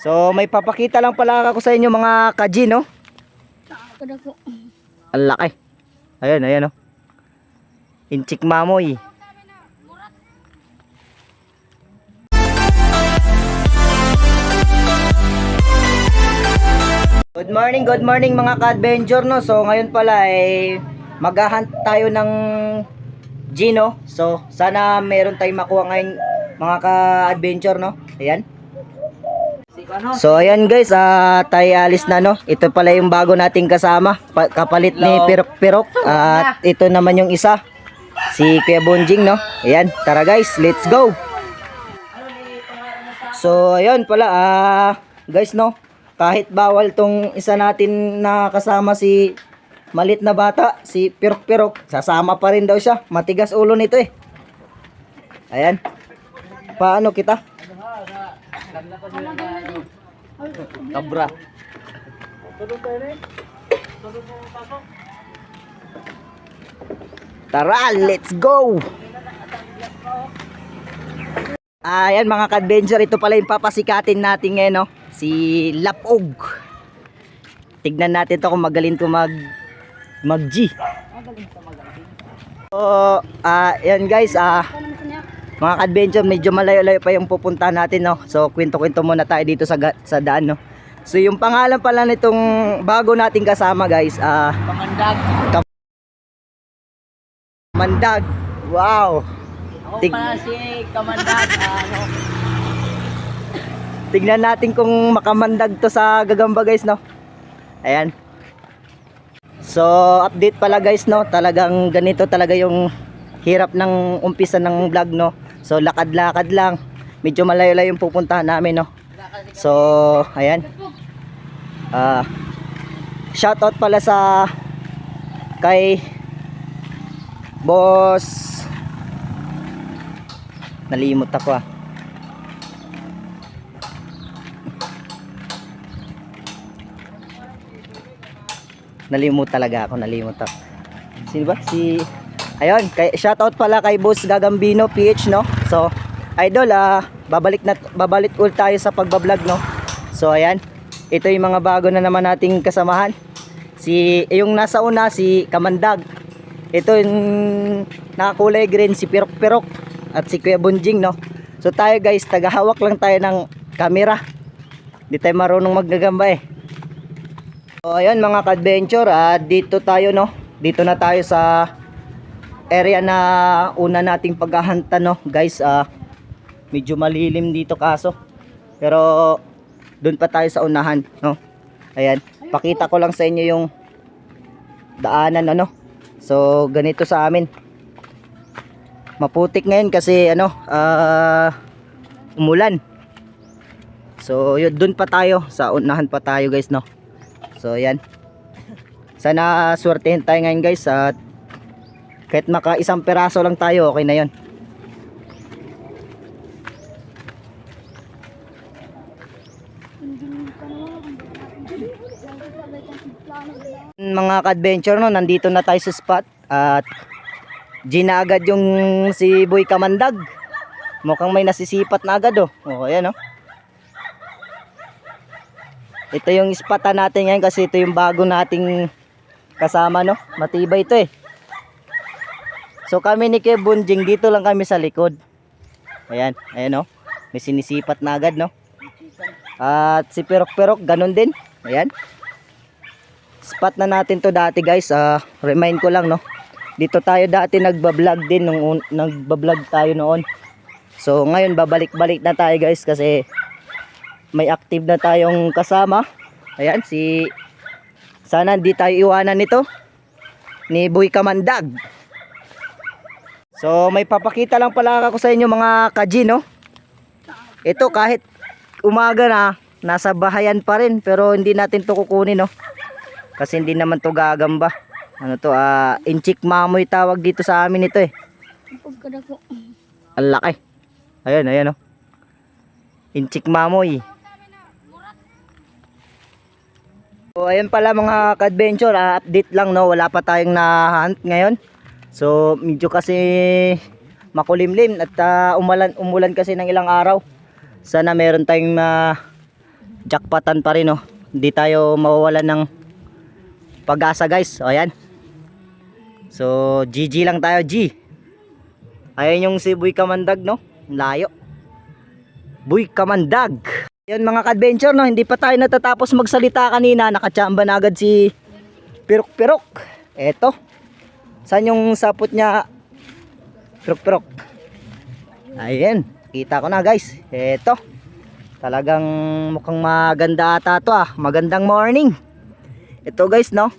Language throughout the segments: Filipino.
So may papakita lang pala ako sa inyo mga kaji no. Ang laki. Ayun, ayan oh. Inchik mamoy. Good morning, good morning mga ka-adventure no. So ngayon pala ay maghahunt tayo ng Gino. So sana meron tayong makuha ngayon mga ka-adventure no. Ayan. So ayan guys, ah tayo alis na no. Ito pala yung bago nating kasama, pa- kapalit ni Pirok Pirok at ito naman yung isa si Kuya Bonjing no. Ayan, tara guys, let's go. So ayun pala ah guys no, kahit bawal tong isa natin na kasama si malit na bata, si Pirok Pirok, sasama pa rin daw siya. Matigas ulo nito eh. Ayan. Paano kita? Kabra. Tara, let's go! Ayan mga ka-adventure, ito pala yung papasikatin natin ngayon, no? Si Lapog. Tignan natin to kung magaling to mag mag-G. So, ah, yan guys, ah, Ano mo niya? Mga ka-adventure, medyo malayo-layo pa yung pupunta natin, no? So, kwento-kwento muna tayo dito sa, sa daan, no? So, yung pangalan pala nitong bago nating kasama, guys, ah... Pamandag. Mandag. Wow! Ako Tig- pala si Kamandag. ano, Tignan natin kung makamandag to sa gagamba, guys, no? Ayan. So, update pala, guys, no? Talagang ganito talaga yung hirap ng umpisa ng vlog, no? So, lakad-lakad lang. Medyo malayo-layo yung pupuntahan namin, no? So, ayan. Ah, shoutout pala sa kay Boss Nalimot ako ah. Nalimot talaga ako, nalimot ako. Sino ba? Si Ayun, kay shoutout pala kay Boss Gagambino PH no. So, idol ah, babalik na babalik ulit tayo sa pagba-vlog no. So, ayan. Ito yung mga bago na naman nating kasamahan. Si yung nasa una si Kamandag. Ito yung nakakulay green si Pirok Pirok at si Kuya Bunjing no. So tayo guys, tagahawak lang tayo ng camera. Di tayo marunong maggagamba eh. So ayun mga ka-adventure, ah, dito tayo no. Dito na tayo sa area na una nating paghahanta no. Guys, ah medyo malilim dito kaso. Pero doon pa tayo sa unahan no. Ayan, pakita ko lang sa inyo yung daanan ano. So ganito sa amin. Maputik ngayon kasi ano, ah umulan. So yun doon pa tayo sa unahan pa tayo guys no. So yan. Sana swertehin tayo ngayon guys at kahit maka isang peraso lang tayo okay na yon. Mga ka-adventure no, nandito na tayo sa spot at Gina agad yung si Boy Kamandag. Mukhang may nasisipat na agad oh. Oh, ayan oh. Ito yung spota natin ngayon kasi ito yung bago nating kasama no. Matibay ito eh. So kami ni Kuya Bunjing dito lang kami sa likod. Ayan, ayan oh. May sinisipat na agad no. At si Perok Perok ganun din. Ayan. Spot na natin to dati guys. Ah, remind ko lang no. Dito tayo dati nagba-vlog din nung un- nagba-vlog tayo noon. So ngayon babalik-balik na tayo guys kasi may active na tayong kasama. Ayan si sana hindi tayo iwanan nito ni Boy Kamandag. So may papakita lang pala ako sa inyo mga kaji no. Ito kahit umaga na nasa bahayan pa rin pero hindi natin to kukunin no. Kasi hindi naman to gagamba. Ano to ah inchik mamoy tawag dito sa amin ito eh. Ang laki. Ayan, ayan oh. Inchik mamoy. So, ayan pala mga ka-adventure, ah, update lang no, wala pa tayong na-hunt ngayon. So, medyo kasi makulimlim at ah, umulan, umulan kasi ng ilang araw. Sana meron tayong na jackpotan pa rin no. Hindi tayo mawawalan ng pag-asa guys. O ayan. So GG lang tayo G. Ayan yung si Boy Kamandag no. Layo. Boy Kamandag. Yan mga ka-adventure no, hindi pa tayo natatapos magsalita kanina, nakachamba na agad si Pirok Pirok. Eto. Saan yung sapot niya? Pirok. Ayan, kita ko na guys. Eto. Talagang mukhang maganda ata to ah. Magandang morning. Ito guys no.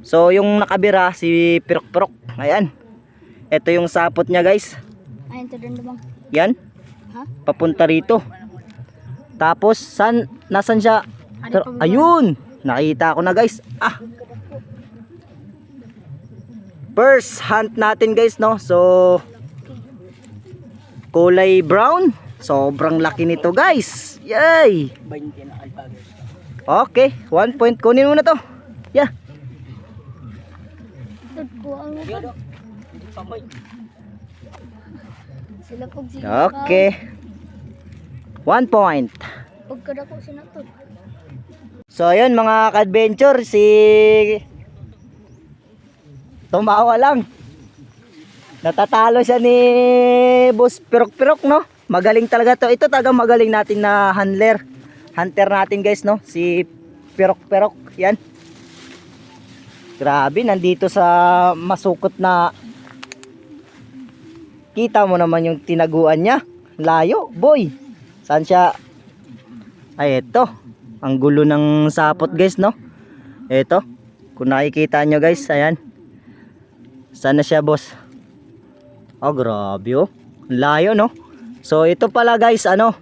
So yung nakabira si Pirok. Ayan. Ito yung sapot niya guys. Ayun, to doon bang. Yan. Ha? Papunta rito. Tapos san nasan siya? Pero, ayun. Nakita ko na guys. Ah. First hunt natin guys no. So kulay brown. Sobrang laki nito guys. Yay! 20 na alpagay. Okay, one point kunin mo na to. Yeah. Okay. One point. So ayun mga ka-adventure si Tumawa lang. Natatalo siya ni Boss Pirok-Pirok no. Magaling talaga to. Ito talaga magaling natin na handler. Hunter natin guys no. Si Pirok-Pirok. Yan. Grabe nandito sa masukot na Kita mo naman yung tinaguan niya. Layo, boy. Saan siya? Ay, eto. Ang gulo ng sapot, guys, no? Eto. Kung nakikita nyo, guys, ayan. Saan na siya, boss? Oh, grabe, oh. Layo, no? So, ito pala, guys, ano?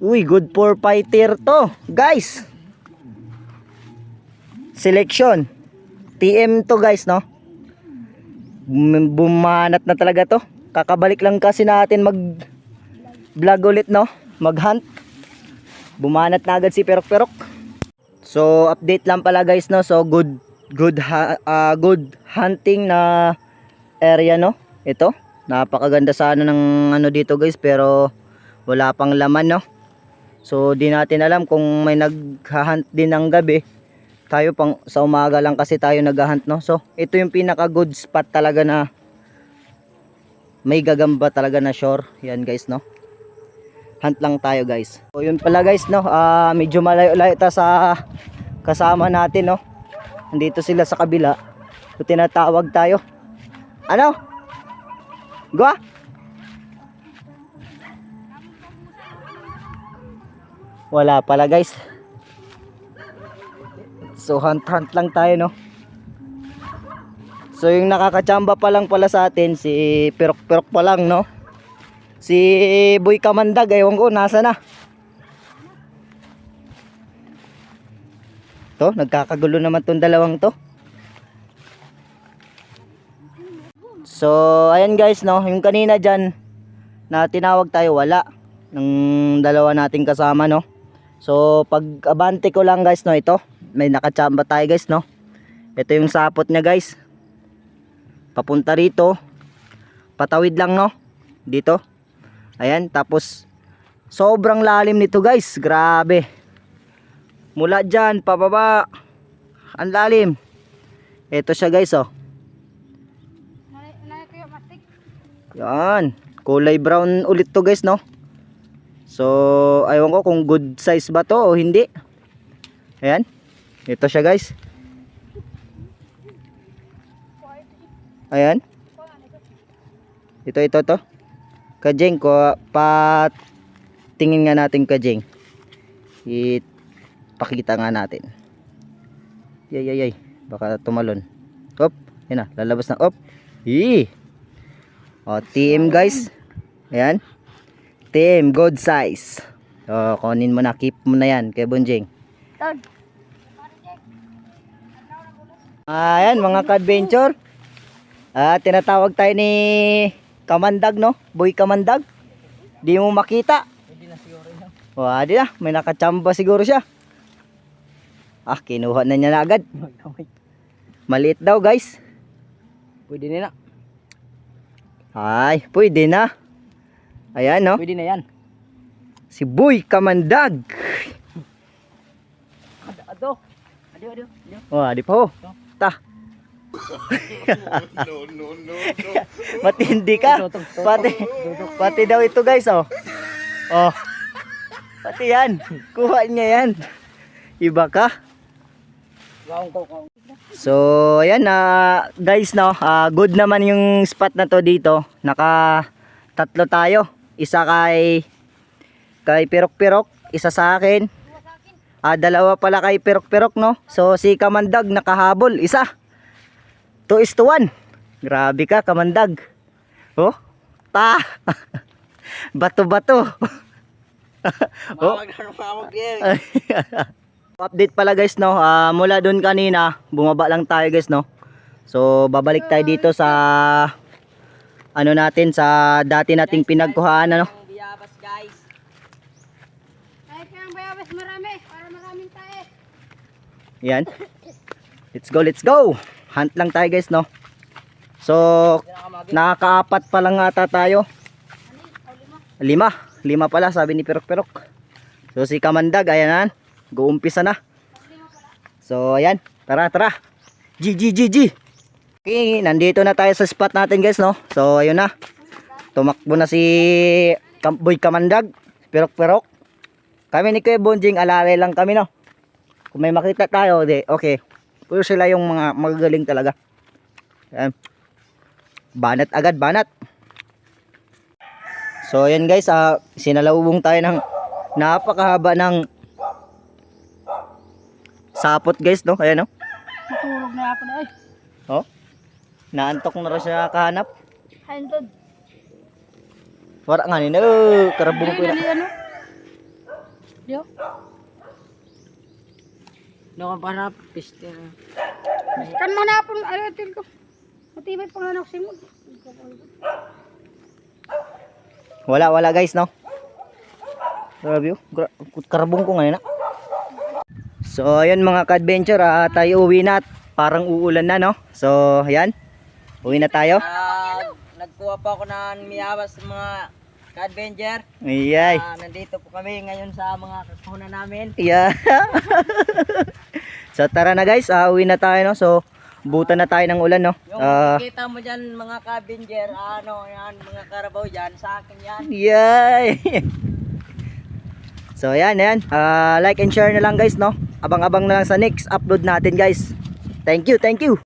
Uy, good for fighter to, guys. Selection. TM to, guys, no? Bum- bumanat na talaga to. Kakabalik lang kasi natin mag vlog ulit no. Mag hunt. Bumanat na agad si Perok Perok. So update lang pala guys no. So good good ha- ah, good hunting na area no. Ito. Napakaganda sana ng ano dito guys pero wala pang laman no. So di natin alam kung may naghahunt din ng gabi tayo pang sa umaga lang kasi tayo naghahunt no. So ito yung pinaka good spot talaga na may gagamba talaga na shore. Yan guys no. Hunt lang tayo guys. So yun pala guys no. Ah medyo malayo-layo ta sa kasama natin no. Nandito sila sa kabila. So tinatawag tayo. Ano? Gwa? Wala pala guys. So hunt hunt lang tayo no. So yung nakakachamba pa lang pala sa atin si Pirok pa lang no. Si Boy Kamandag ewan ko nasa na. To, nagkakagulo naman tong dalawang to. So, ayan guys, no, yung kanina dyan na tinawag tayo, wala. Ng dalawa nating kasama, no. So, pag abante ko lang guys, no, ito. May nakachamba tayo guys, no. Ito yung sapot niya guys. Papunta rito. Patawid lang, no. Dito. Ayan, tapos sobrang lalim nito guys. Grabe. Mula dyan, pababa. Ang lalim. Ito siya guys, oh. Yan. Kulay brown ulit to guys, no? So, ayaw ko kung good size ba to o hindi. Ayan. Ito siya guys. Ayan. Ito, ito, to. Kajeng ko, pat tingin nga natin kajeng. Ipakita nga natin. Yay, yay, yay. Baka tumalon. Op, yun na, lalabas na. Op. Ih. O, team guys. Ayan. Team, good size. O, kunin mo na, keep mo na yan kay Bunjing. Tod. Ayan, mga ka-adventure. Ah, tinatawag tayo ni Kamandag, no? Boy Kamandag. Di mo makita. Pwede na siguro yun. Wah, di na. May nakachamba siguro siya. Ah, kinuha na niya na agad. Maliit daw, guys. Pwede na. Ay, pwede na. Ayan, no? Pwede na yan. Si Boy Kamandag. Ado, ado. Ado, ado. Oh, di pa ho. Ta. Matindi ka. Pati, pati daw ito guys, oh. Oh. Pati yan. Kuha niya yan. Iba ka. So, ayan na guys no, ah, good naman yung spot na to dito. Naka tatlo tayo. Isa kay kay Pirok Pirok, isa sa akin. Ah, dalawa pala kay Pirok Pirok no. So si Kamandag nakahabol, isa. 2 is to 1. Grabe ka, Kamandag. Oh, ta. Bato-bato. oh. Update pala guys no, Ah, mula doon kanina, bumaba lang tayo guys no. So babalik tayo dito sa ano natin sa dati nating pinagkuhaan ano. Ang biyabas, guys. Ay, bayabas marami. Para maraming tae. Yan. Let's go, let's go. Hunt lang tayo guys no. So nakakaapat pa lang ata tayo. Lima. Lima pala sabi ni Pirok Pirok. So si Kamandag ayan na. Guumpisa na. So ayan. Tara tara. G G G G. Okay, nandito na tayo sa spot natin guys no. So ayun na. Tumakbo na si Boy Kamandag. Pirok Pirok. Kami ni Kuya Bonjing alalay lang kami no. Kung may makita tayo, di okay. Puro sila yung mga magagaling talaga. Ayan. Banat agad, banat. So ayan guys, ah, sinalubong tayo ng napakahaba ng sapot guys, no? Ayan, no? Matulog na ako na. Ay, Oh. Naantok na rin siya kahanap. handod. Wala nga nila, oh, karabong ko na. ano? Dio? No, kang para piste. Kan manapon. Ay, atin ko. Matibay pang anak si mo. Wala, wala guys, no? Grabe, oh. Karabong ko ngayon, na. So, ayan mga ka-adventure, ah, tayo uwi na at parang uulan na, no? So, ayan. Uwi na tayo. Ah, nagkuha pa ako ng miyabas sa mga ka-adventure. Ayay. Ah, nandito po kami ngayon sa mga kakunan namin. Yeah. so tara na guys, ah, uwi na tayo no. So buta na tayo ng ulan no. Yung Ah, makikita mo dyan mga ka-adventure, ano yan, mga karabaw dyan, sa akin yan. yay. so yan, yan. Ah, like and share na lang guys no. Abang-abang na lang sa next upload natin guys. Thank you, thank you.